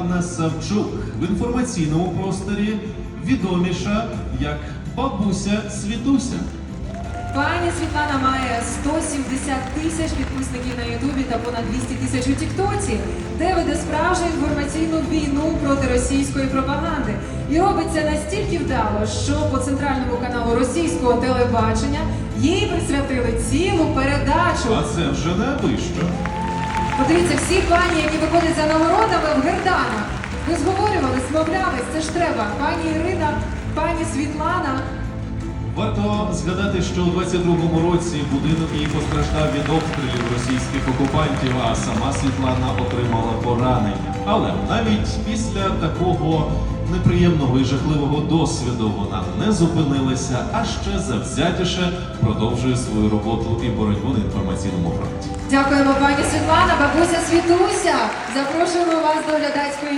Анна Савчук в інформаційному просторі відоміша як бабуся Світуся. Пані Світлана має 170 тисяч підписників на Ютубі та понад 200 тисяч у Тіктоці, де веде справжню інформаційну війну проти російської пропаганди. І робить це настільки вдало, що по центральному каналу російського телебачення їй присвятили цілу передачу. А це вже не аби що. Подивіться, всі пані, які виходять за нагородами в герданах. Ви зговорювали, змовлялись, це ж треба. Пані Ірина, пані Світлана. Варто згадати, що у 22-му році будинок її постраждав від обстрілів російських окупантів, а сама Світлана отримала поранення. Але навіть після такого неприємного і жахливого досвіду вона не зупинилася, а ще завзятіше продовжує свою роботу і боротьбу на інформаційному фронті. Дякуємо, пані Світлана, бабуся Світуся. Запрошуємо вас до глядацької.